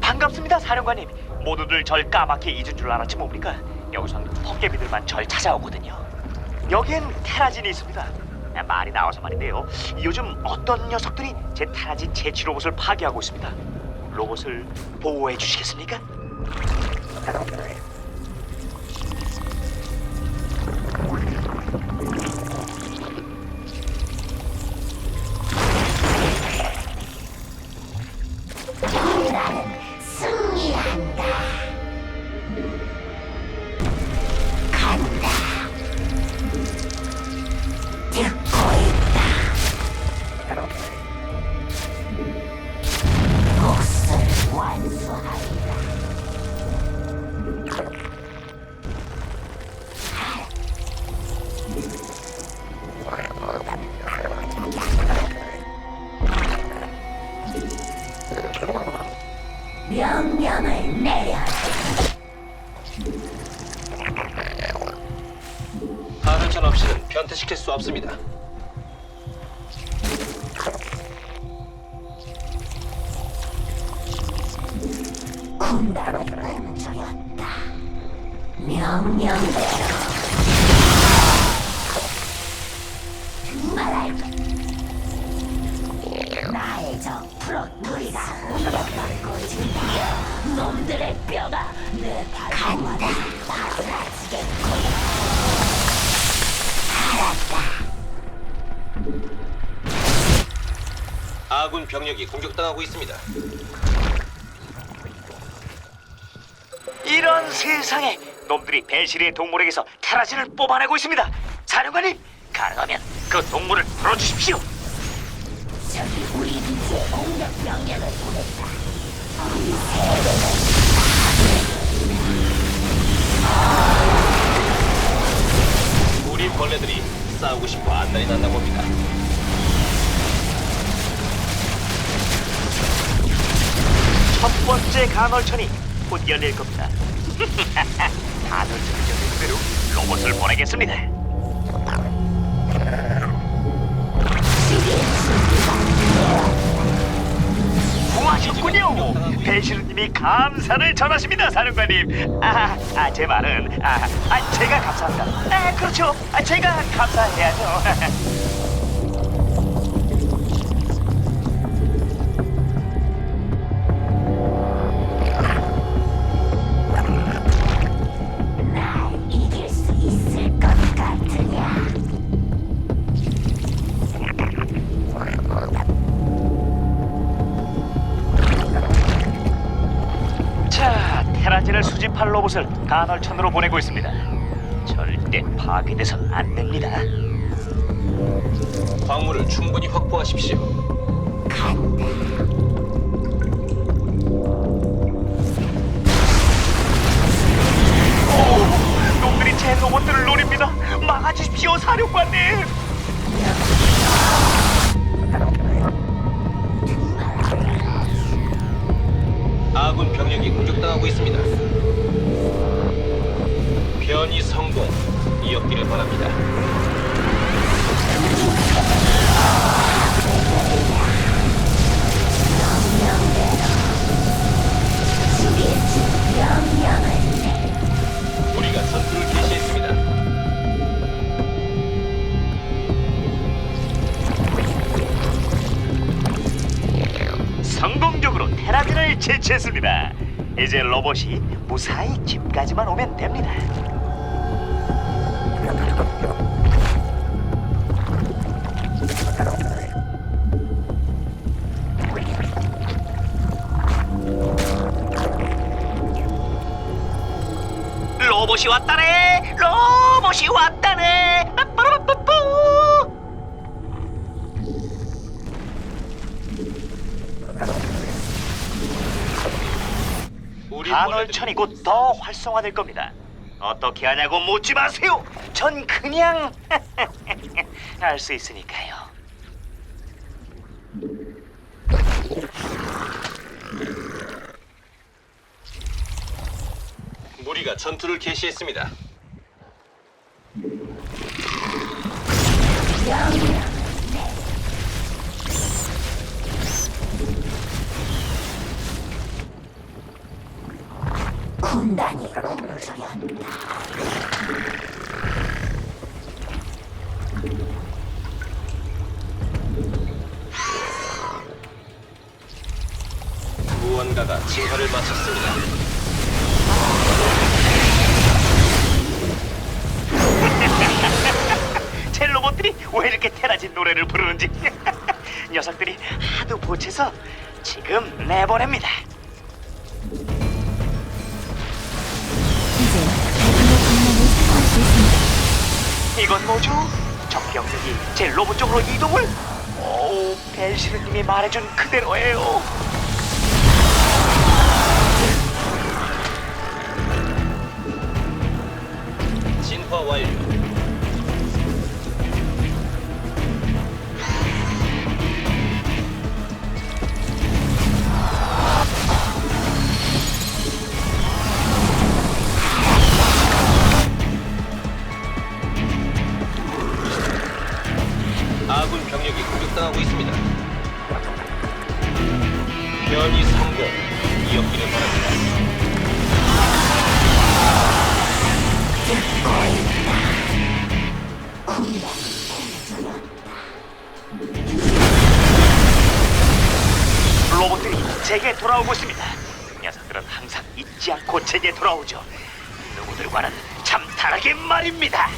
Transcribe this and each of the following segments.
반갑습니다, 사령관님. 모두들 절 까맣게 잊은 줄 알았지 뭡니까? 여기선 헛개비들만 절 찾아오거든요. 여기엔 테라진이 있습니다. 아, 말이 나와서 말인데요. 요즘 어떤 녀석들이 제 테라진 채취 로봇을 파괴하고 있습니다. 로봇을 보호해 주시겠습니까? 하늘천 없이는 변태시킬 수 없습니다. 군단을 멈추었다. 명령대로 병력이 공격당하고 있습니다. 이런 세상에 놈들이 배실의 동물에게서 테라진을 뽑아내고 있습니다. 사령관님, 가능하면 그 동물을 풀어주십시오. 저기 우리 기지에 공격 병력을 보냈다. 우리 벌레들이 싸우고 싶어 안달이 났나 봅니다. 첫 번째 간헐천이 곧 열릴 겁니다. 간헐천이 열린 대로 로봇을 보내겠습니다. 고하셨군요. 배시르님이 감사를 전하십니다, 사령관님. 아, 아, 제 말은 아, 아, 제가 감사합니다. 아, 그렇죠. 아, 제가 감사해야죠. 수집할 로봇을 간헐천으로 보내고 있습니다. 절대 파괴돼선 안 됩니다. 광물을 충분히 확보하십시오. 놈들이 제 로봇들을 노립니다. 막아주십시오, 사령관님. 아군 병력이 공격당하고 있습니다. 변이 성공. 이었기를 바랍니다. 우리가 전투를 개시했습니다. 성공적으로 테라진을 제치했습니다. 이제 로봇이 무사히 집까지만 오면 됩니다. 왔다네! 로봇이 왔다네! 빠빠라빠뿌! 우리 간헐천이 곧 더 활성화될 겁니다. 어떻게 하냐고 묻지 마세요. 전 그냥 알수 있으니까요. 우리가 전투를 개시했습니다. 군단이 굶주렸다. 무언가가 진화를 마쳤습니다. 노래를 부르는지 녀석들이 하도 보채서 지금 내보냅니다. 이제 대규모 공격을 사용할 수 있습니다. 이건 뭐죠? 적병력이 제 로봇 쪽으로 이동을? 오, 벨시르님이 말해준 그대로예요. 제게 돌아오고 있습니다. 녀석들은 항상 잊지 않고 제게 돌아오죠. 누구들과는 참 다르게 말입니다.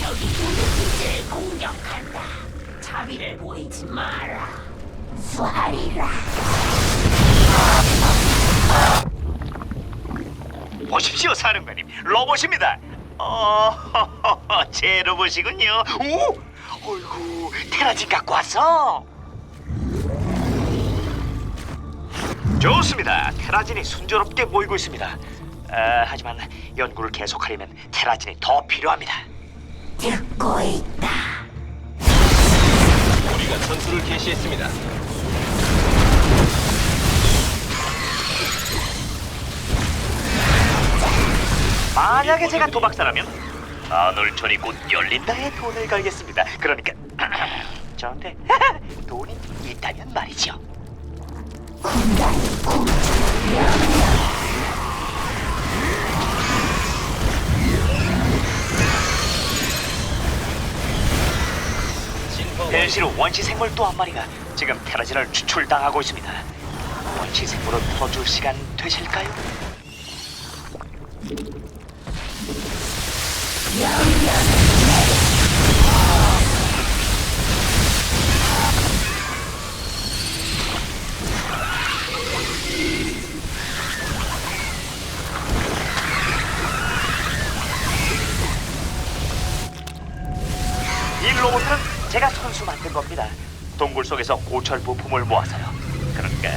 저기 우리 기지를 공격한다. 자비를 보이지 마라. 수하리라. 보십시오, 사령관님. 로봇입니다. 어, 제 로봇이군요. 오, 어이구, 테라진 갖고 왔어. 좋습니다. 테라진이 순조롭게 모이고 있습니다. 아, 하지만 연구를 계속하려면 테라진이 더 필요합니다. 듣고 있다. 우리가 전투를 개시했습니다. 만약에 제가 도박사라면 아놀촌이 곧 열린다에 돈을 걸겠습니다. 그러니까 저한테 돈이 있다면 말이죠. 벨시로 원시 생물 또 한 마리가 지금 테라진을 추출당하고 있습니다. 원시 생물을 풀어줄 시간 되실까요? 이 로봇은 제가 손수 만든 겁니다. 동굴 속에서 고철 부품을 모아서요. 그러니까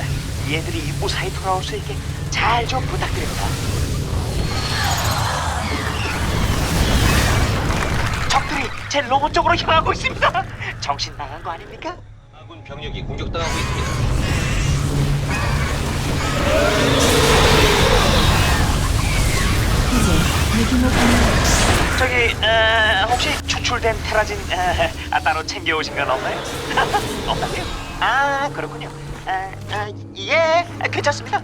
얘들이 무사히 돌아올 수 있게 잘 좀 부탁드립니다. 제 로봇 쪽으로 향하고 있습니다. 정신 나간 거 아닙니까? 아군 병력이 공격당하고 있습니다. 이제 대규모 공격을 저기 어, 혹시 추출된 테라진 어, 아, 따로 챙겨오신 건 없나요? 없나요? 아 그렇군요. 아, 아, 예, 괜찮습니다.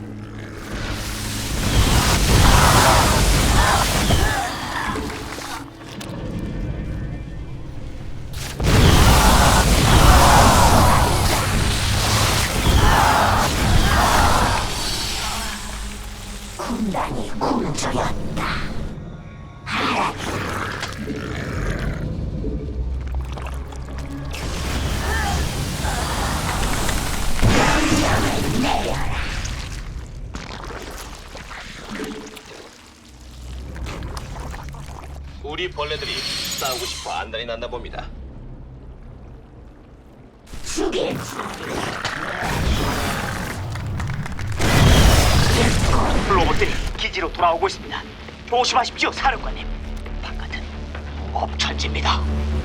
군단이 굶주렸다. 명령을 내려라. 우리 벌레들이 싸우고 싶어 안달이 났나 봅니다. 죽일 로봇들이 기지로 돌아오고 있습니다. 조심하십시오, 사령관님. 바깥은 엄천지입니다.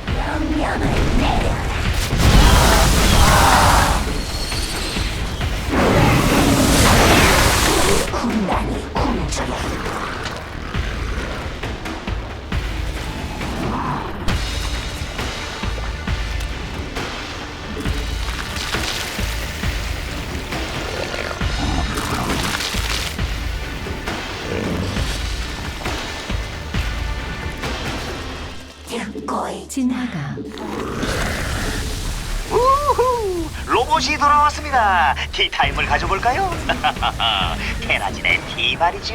명령을 내려라. 군단이 굶주렸 진화가 우후! 로봇이 돌아왔습니다. 티타임을 가져볼까요? 테라진의 티 말이죠.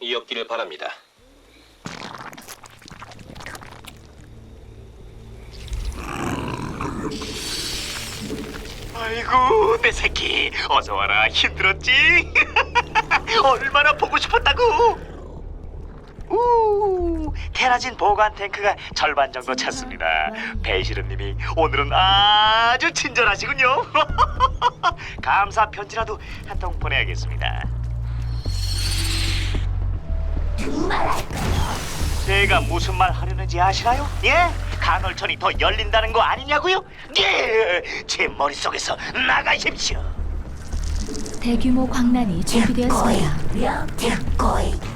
이었기를 바랍니다. 아이고 내 새끼 어서 와라 힘들었지? 얼마나 보고 싶었다고? 우 테라진 보관 탱크가 절반 정도 찼습니다. 배시르님이 오늘은 아주 친절하시군요. 감사 편지라도 한 통 보내야겠습니다. 두말할 것 제가 무슨 말 하려는지 아시나요? 예? 간헐천이 더 열린다는 거 아니냐고요? 예! 제 머릿속에서 나가십시오. 대규모 광란이 준비되었습니다. 있다. 듣고 있다. 복수를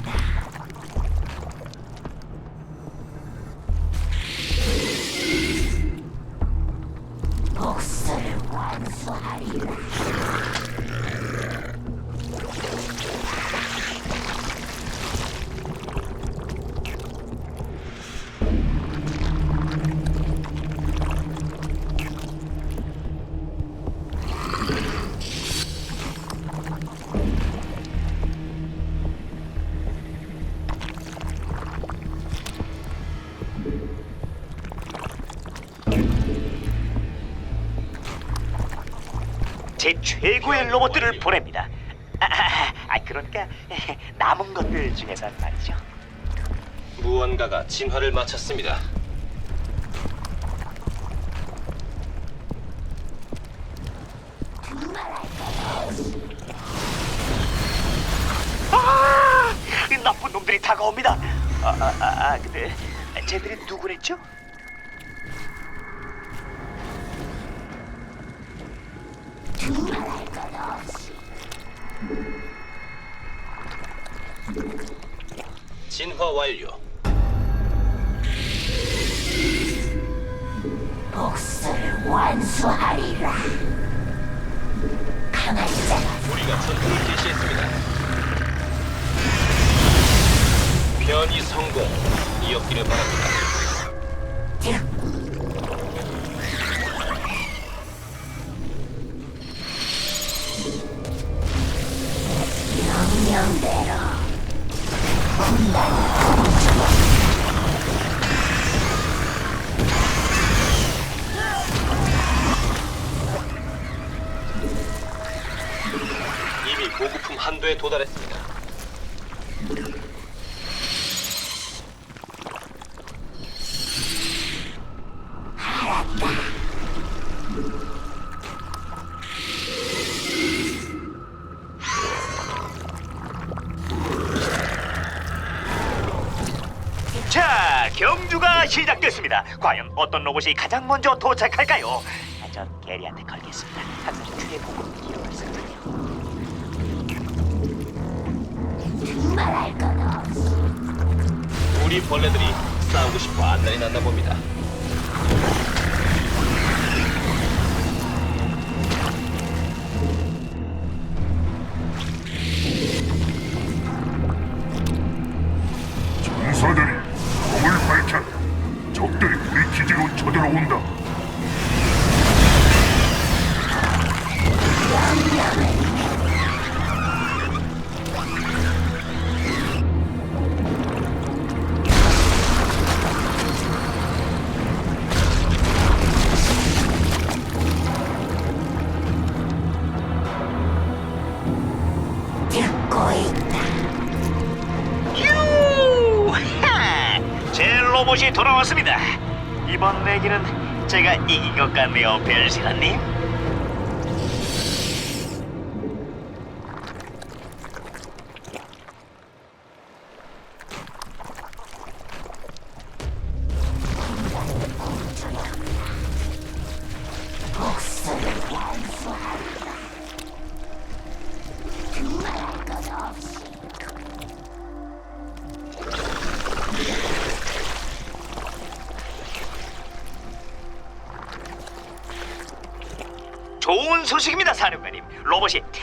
제 최고의 로봇들을 보냅니다. 아, 아, 아, 그러니까 남은 것들 중에서 말이죠. 무언가가 진화를 마쳤습니다. 아, 이 나쁜 놈들이 다가옵니다. 아, 아, 아, 아 근데 쟤들이 누구랬죠? 두말할 것 없이 진화 완료. 복수를 완수하리라. 강한 자가 우리가 전투를 개시했습니다. 변이 성공 이었기를 바랍니다. 이미 보급품 한도에 도달했습니다. 자, 경주가 시작됐습니다. 과연 어떤 로봇이 가장 먼저 도착할까요? 아, 전 게리한테 걸겠습니다. 항상 뒤에 보고 기억하세요. 말할 것 없이 우리 벌레들이 싸우고 싶어 안달이 났나 봅니다. 로봇이 돌아왔습니다. 이번 내기는 제가 이긴 것 같네요, 벨시라님.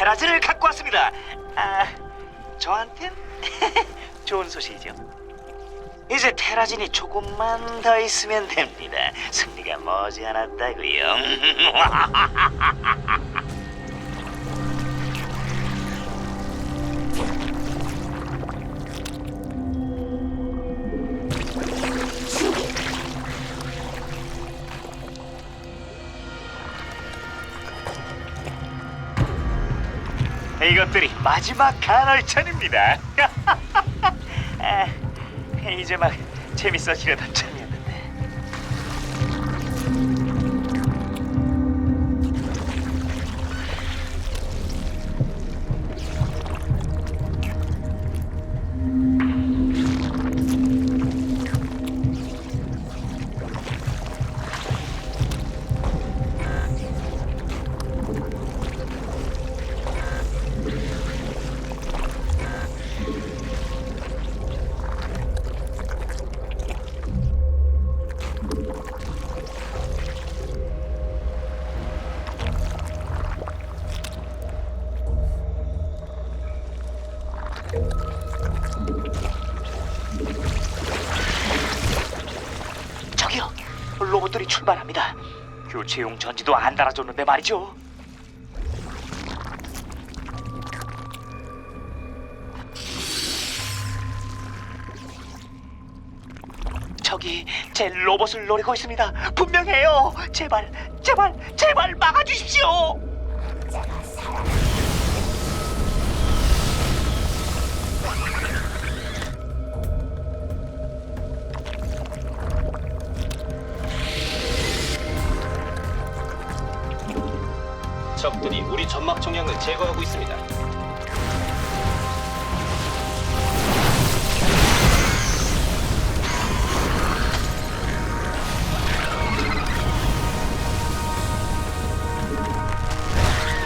테라즈를 갖고 왔습니다. 아, 저한텐 좋은 소식이죠. 이제 테라진이 조금만 더 있으면 됩니다. 승리가 머지않았다고요. 마지막 간헐천입니다. 아, 이제 막 재밌어지려던 참 로봇들이 출발합니다. 교체용 전지도 안 달아줬는데 말이죠. 저기 제 로봇을 노리고 있습니다. 분명해요. 제발, 제발, 제발 막아주십시오. 자가 살아 제거하고 있습니다.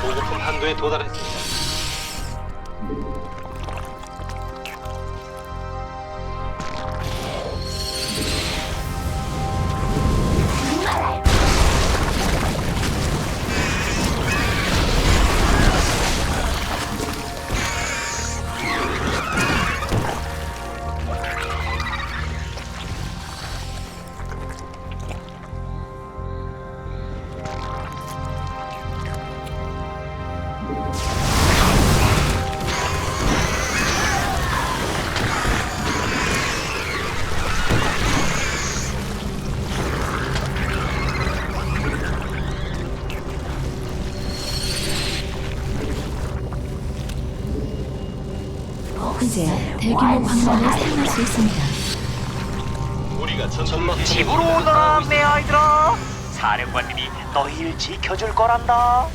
보급품 한도에 도달했습니다. 대규모 광란을 사용할 수 있습니다. 우리가 전 점막 집으로 오너라, 내 아이들아. 사령관님이 너희를 지켜줄 거란다.